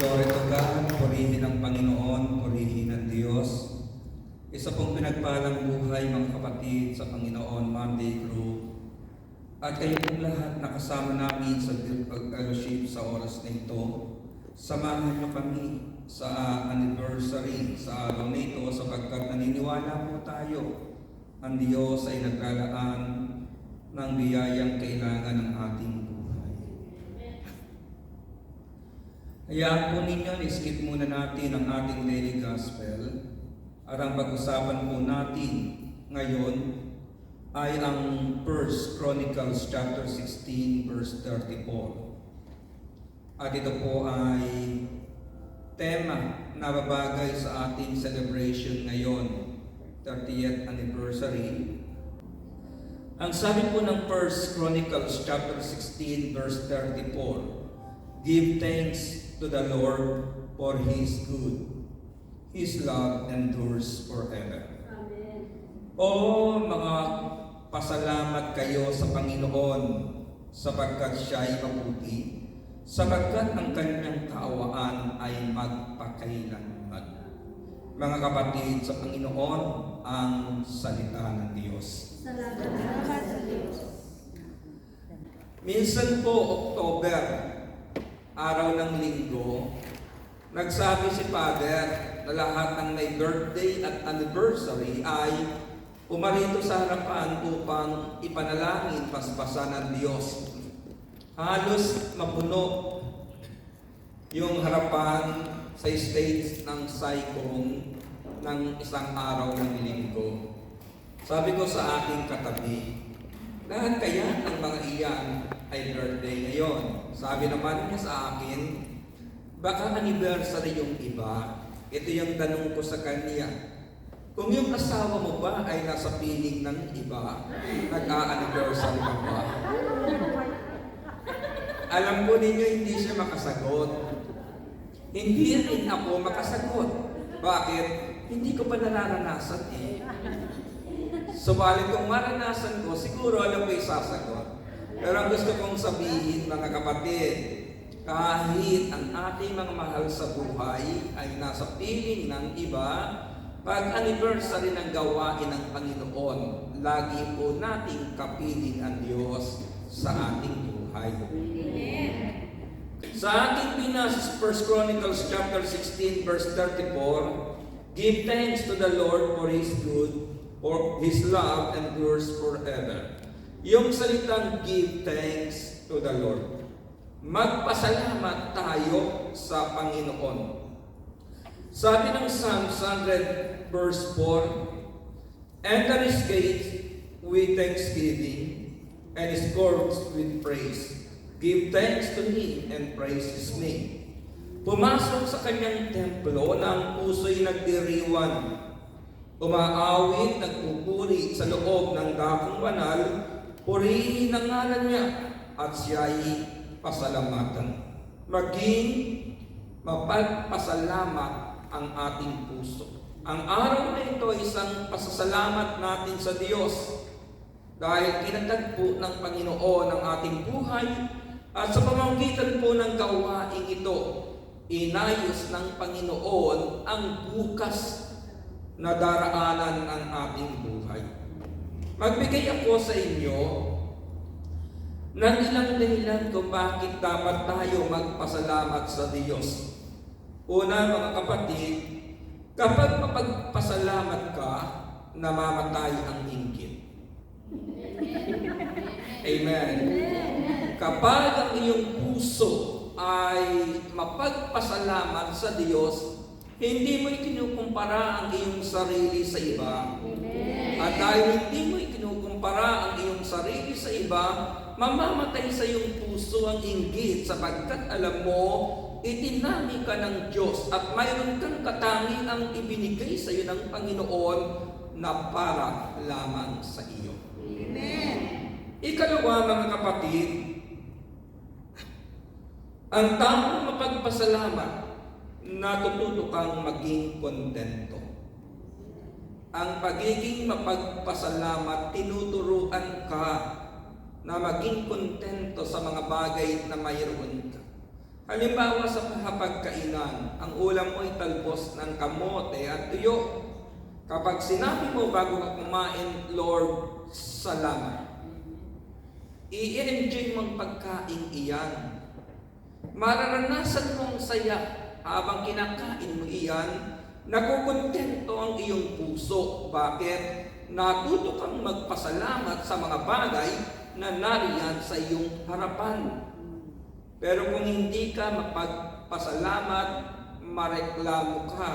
Glory to God, purihin ng Panginoon, purihin ng Diyos. Isa pong pinagpalang buhay mga kapatid sa Panginoon Monday Group. At kayo pong lahat nakasama namin sa Virtual Fellowship sa oras na ito. Samahan niyo kami sa anniversary sa araw na ito sapagkat naniniwala po tayo ang Diyos ay naglalaan ng biyayang kailangan ng ating buhay. Hayaan po ninyo, skip muna natin ang ating daily gospel. At ang pag-usapan po natin ngayon ay ang 1 Chronicles chapter 16 verse 34. At ito po ay tema na babagay sa ating celebration ngayon, 30th anniversary. Ang sabi po ng 1 Chronicles chapter 16 verse 34, Give thanks to the Lord for His good. His love endures forever. Amen. O mga pasalamat kayo sa Panginoon sapagkat siya ay mabuti, sapagkat ang kanyang kaawaan ay magpakailanman. Mga kapatid sa Panginoon, ang salita ng Diyos. Salamat sa Diyos. Minsan po, October, araw ng linggo, nagsabi si Father na lahat ng may birthday at anniversary ay umarito sa harapan upang ipanalangin paspasan ng Diyos. Halos mapuno yung harapan sa stage ng Saikong ng isang araw ng linggo. Sabi ko sa aking katabi, lahat kaya ng mga iyan ay birthday ngayon. Sabi naman niya sa akin, baka anniversary yung iba. Ito yung tanong ko sa kanya. Kung yung asawa mo ba ay nasa piling ng iba, nag-a-anniversary ka ba? Alam ko ninyo hindi siya makasagot. Hindi rin ako makasagot. Bakit? Hindi ko pa nararanasan eh. Subalit kung maranasan ko, siguro alam ko isasagot. Pero ang gusto kong sabihin mga kapatid, kahit ang ating mga mahal sa buhay ay nasa piling ng iba, pag anniversary ng gawain ng Panginoon, lagi po nating kapiling ang Diyos sa ating buhay. Sa ating binasa sa 1 Chronicles chapter 16 verse 34, Give thanks to the Lord for His good, for His love endures forever. Yung salitang give thanks to the Lord. Magpasalamat tayo sa Panginoon. Sabi ng Psalm 100 verse 4, Enter His gates with thanksgiving and His courts with praise. Give thanks to Him and praise His name. Pumasok sa kanyang templo na ang puso'y nagdiriwan. Umaawit, nagpupuri sa loob ng dakong banal, purihin ang ngalan niya at siya'y pasalamatan. Maging mapagpasalamat ang ating puso. Ang araw na ito ay isang pasasalamat natin sa Diyos dahil kinatagpo ng Panginoon ang ating buhay at sa pamamagitan po ng gawain ito, inayos ng Panginoon ang bukas na daraanan ng ating buhay. Magbigay ako sa inyo ng ilang dahilan kung bakit dapat tayo magpasalamat sa Diyos. Una mga kapatid, kapag mapagpasalamat ka, namamatay ang inggit. Amen. Kapag ang iyong puso ay mapagpasalamat sa Diyos, hindi mo ikinukumpara ang iyong sarili sa iba. At dahil hindi mo ikinukumpara ang iyong sarili sa iba, mamamatay sa iyong puso ang inggit sapagkat alam mo, itinami ka ng Diyos at mayroon kang katangiang ibinigay sa iyo ng Panginoon na para lamang sa iyo. Ikalawa mga kapatid, ang tamang mapagpasalamat, natututo kang maging kontento. Ang pagiging mapagpasalamat, tinuturuan ka na maging kontento sa mga bagay na mayroon ka. Halimbawa sa hapagkainan, ang ulam mo ay talbos ng kamote at tuyo. Kapag sinabi mo bago ka kumain, Lord, salamat. I-enjoy mong pagkain iyan. Mararanasan mo ang saya habang kinakain mo iyan, nakukontento ang iyong puso. Bakit? Natuto kang magpasalamat sa mga bagay na nariyan sa iyong harapan. Pero kung hindi ka mapagpasalamat, mareklamo ka.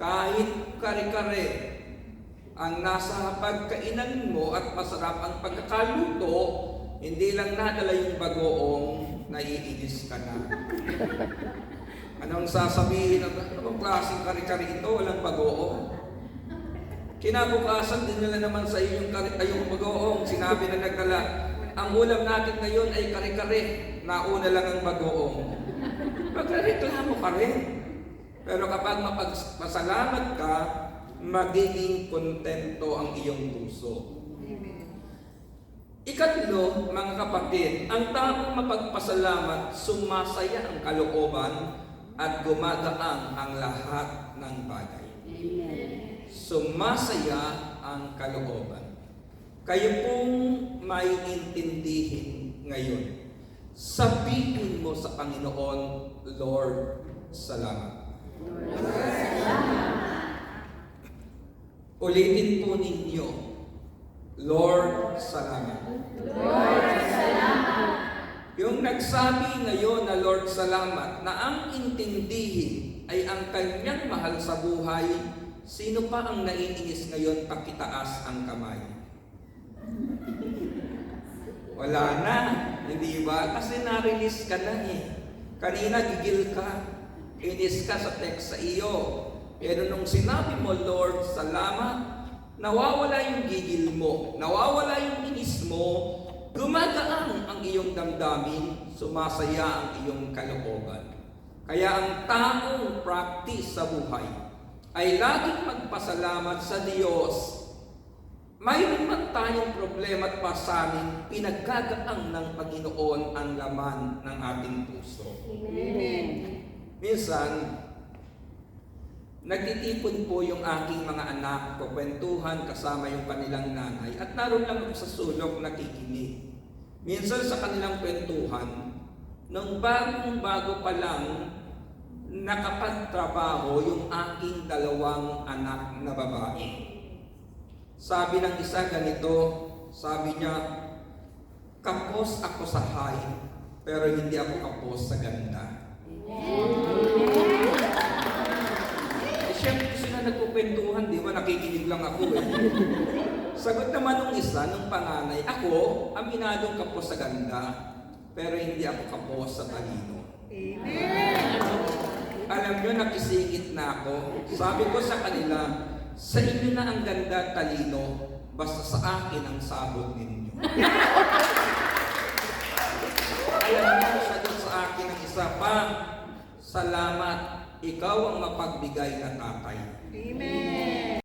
Kahit kare-kare ang nasa pagkainan mo at masarap ang pagkakaluto, hindi lang nadala yung bagoong, naiinis ka na. Anong sasabihin ng anong klaseng kare-kare ito? Walang bagoong. Kinabukasan din nila naman sa iyo yung, kare- ay, yung bagoong. Sinabi na nagdala, ang ulam natin ngayon ay kare-kare. Nauna lang ang bagoong. Magreklamo ka rin. Pero kapag mapagpasalamat ka, magiging kontento ang iyong puso. Ikatlo, mga kapatid, ang taong mapagpasalamat, sumasaya ang kalooban at gumagaang ang lahat ng bagay. Sumasaya ang kalooban. Kayo pong may intindihin ngayon. Sabihin mo sa Panginoon, Lord, salamat. Ulitin po ninyo, Lord, salamat. Yung nagsabi ngayon na Lord, salamat, na ang intindihin ay ang kanyang mahal sa buhay, sino pa ang naiinis ngayon pakitaas ang kamay? Wala na, hindi ba? Kasi na-release ka na eh. Kanina gigil ka, inis ka sa text sa iyo. Pero nung sinabi mo, Lord, salamat, nawawala yung gigil mo, nawawala yung inis mo, gumagaan ang iyong damdamin, sumasaya ang iyong kalooban. Kaya ang tamang practice sa buhay ay laging magpasalamat sa Diyos mayroon man tayong problema at pasanin, pinagkagaang ng Panginoon ang laman ng ating puso. Minsan, nagtitipon po yung aking mga anak, kukwentuhan kasama yung kanilang nanay, at naroon lang ako sa sulok nakikinig. Minsan sa kanilang kwentuhan, nung bagong bago pa lang, nakapagtrabaho yung aking dalawang anak na babae. Sabi ng isa ganito, sabi niya, kapos ako sa high, pero hindi ako kapos sa ganda. Eh, nagkukwentuhan, di ba? Nakikinig lang ako eh. Sagot naman nung isa, nung panganay, ako, aminadong kapos sa ganda, pero hindi ako kapos sa talino. Alam nyo, nakisingit na ako. Sabi ko sa kanila, sa inyo na ang ganda talino, basta sa akin ang sabot ninyo. Alam niyo, sagot sa akin ang isa pa, salamat, ikaw ang mapagbigay na tatay. Amen.